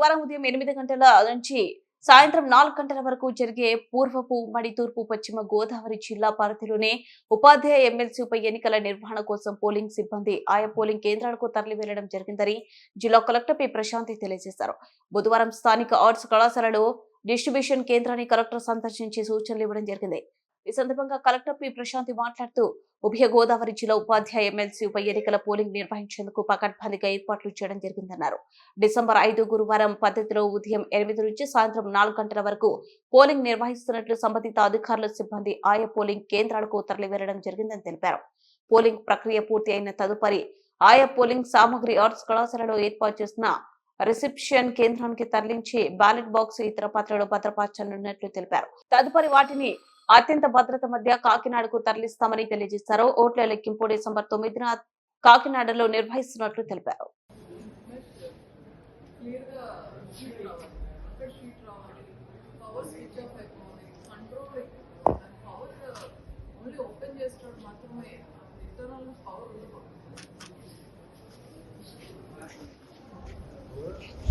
గురువారం ఉదయం ఎనిమిది గంటల నుంచి సాయంత్రం నాలుగు గంటల వరకు జరిగే పూర్వపు ఉమ్మడి తూర్పు పశ్చిమ గోదావరి జిల్లా పరిధిలోనే ఉపాధ్యాయ ఎమ్మెల్సీ ఉప ఎన్నికల నిర్వహణ కోసం పోలింగ్ సిబ్బంది ఆయా పోలింగ్ కేంద్రాలకు తరలి వెళ్ళడం జరిగిందని జిల్లా కలెక్టర్ పి. ప్రశాంతి తెలియజేశారు. బుధవారం స్థానిక ఆర్ట్స్ కళాశాలలో డిస్ట్రిబ్యూషన్ కేంద్రాన్ని కలెక్టర్ సందర్శించి సూచనలు ఇవ్వడం జరిగింది. ఈ సందర్భంగా కలెక్టర్ పి. ప్రశాంతి మాట్లాడుతూ ఉభయ గోదావరి జిల్లా ఉపాధ్యాయ ఎమ్మెల్సీ ఉప ఎన్నికల పోలింగ్ నిర్వహించేందుకు పకడ్బందీగా ఏర్పాట్లు చేయడం జరిగిందన్నారు. డిసెంబర్ ఐదు గురువారం పద్ధతిలో ఉదయం ఎనిమిది నుంచి సాయంత్రం నాలుగు గంటల వరకు పోలింగ్ నిర్వహిస్తున్నట్లు సంబంధిత అధికారుల సిబ్బంది ఆయా పోలింగ్ కేంద్రాలకు తరలి జరిగిందని తెలిపారు. పోలింగ్ ప్రక్రియ పూర్తి అయిన తదుపరి ఆయా పోలింగ్ సామగ్రి ఆర్ట్స్ కళాశాలలో ఏర్పాటు చేసిన రిసెప్షన్ కేంద్రానికి తరలించి బ్యాలెట్ బాక్స్ ఇతర పత్రాలు భద్రపరచనున్నట్లు తెలిపారు. తదుపరి వాటిని అత్యంత భద్రత మధ్య కాకినాడకు తరలిస్తామని తెలియజేశారు ఓట్ల లెక్కింపు డిసెంబర్ తొమ్మిదిన కాకినాడలో నిర్వహిస్తున్నట్లు తెలిపారు Thank you.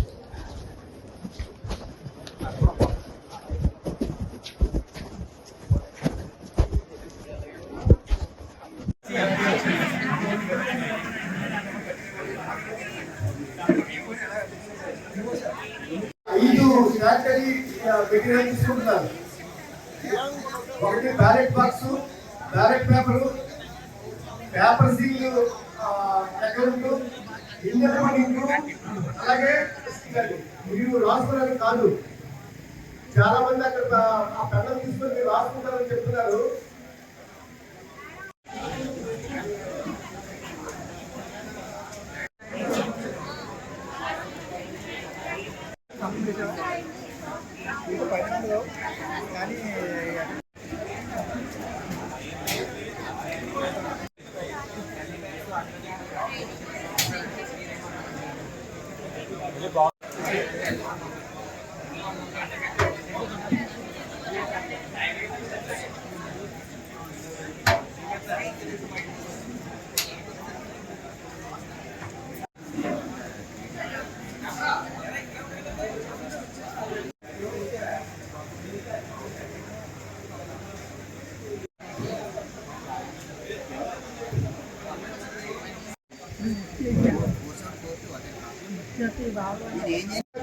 మెటీరియల్ తీసుకుంటున్నారు. ఒకటి ballot box ballot paper paper seal account engineering అలాగే మీరు రాసుకున్నారు కాదు. చాలా మంది అక్కడ ఆ పెన్నులు తీసుకొని మీరు రాసుకుంటారని చెప్తున్నారు.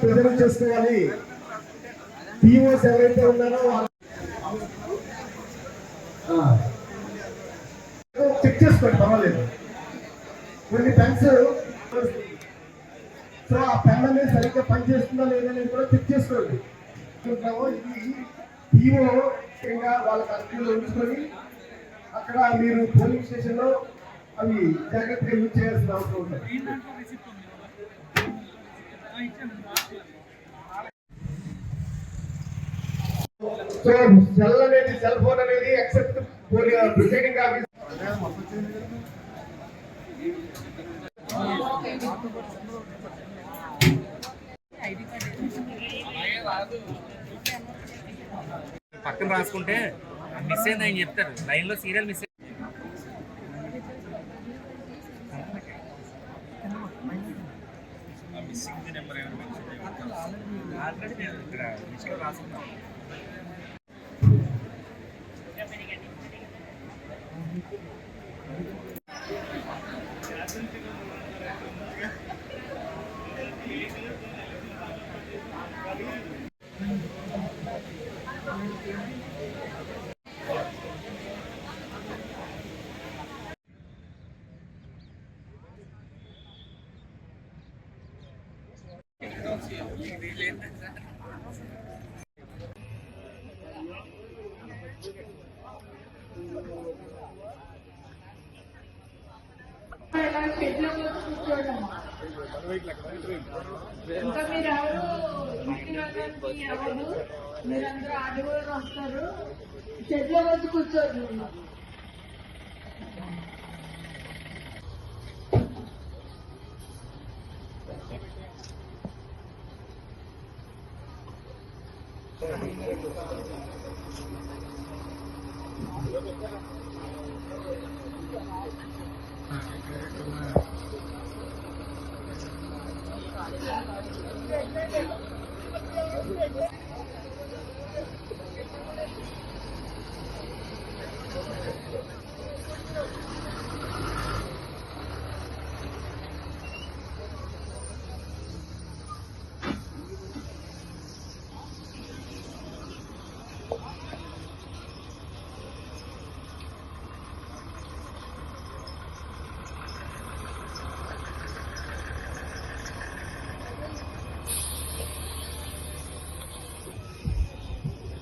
ప్రజలు చేసుకోవాలి. పిఓస్ ఎవరైతే ఉన్నారో చెక్ చేసుకోండి పర్వాలేదు. కొన్ని పెన్స్ సో ఆ పెన్ అనేది సరిగ్గా పనిచేస్తుందా లేదా అనేది కూడా చెక్ చేసుకోండి. ఇది పిఓ ముఖ్యంగా వాళ్ళ కంట్రీలో ఉంచుకొని అక్కడ మీరు పోలింగ్ స్టేషన్లో అవి జాగ్రత్తగా యూజ్ చేయాల్సిన అవసరం ఉంటుంది సో సెల్ అనేది సెల్ ఫోన్ అనేది ఎక్సెప్ట్ ప్రిసైడింగ్ ఆఫీస్ పక్కన రాసుకుంటే మిస్ అయింది అని చెప్తారు. లైన్లో సీరియల్ మిస్ ఆల్రెడీ నేను ఇక్కడ లిస్ట్లో రాసుకున్నాను. ఇంకా మీరు ఎవరు మీరందరూ ఆడవాళ్ళు వస్తారు. చెట్ల వచ్చి కూర్చోరు ఆ చేయండి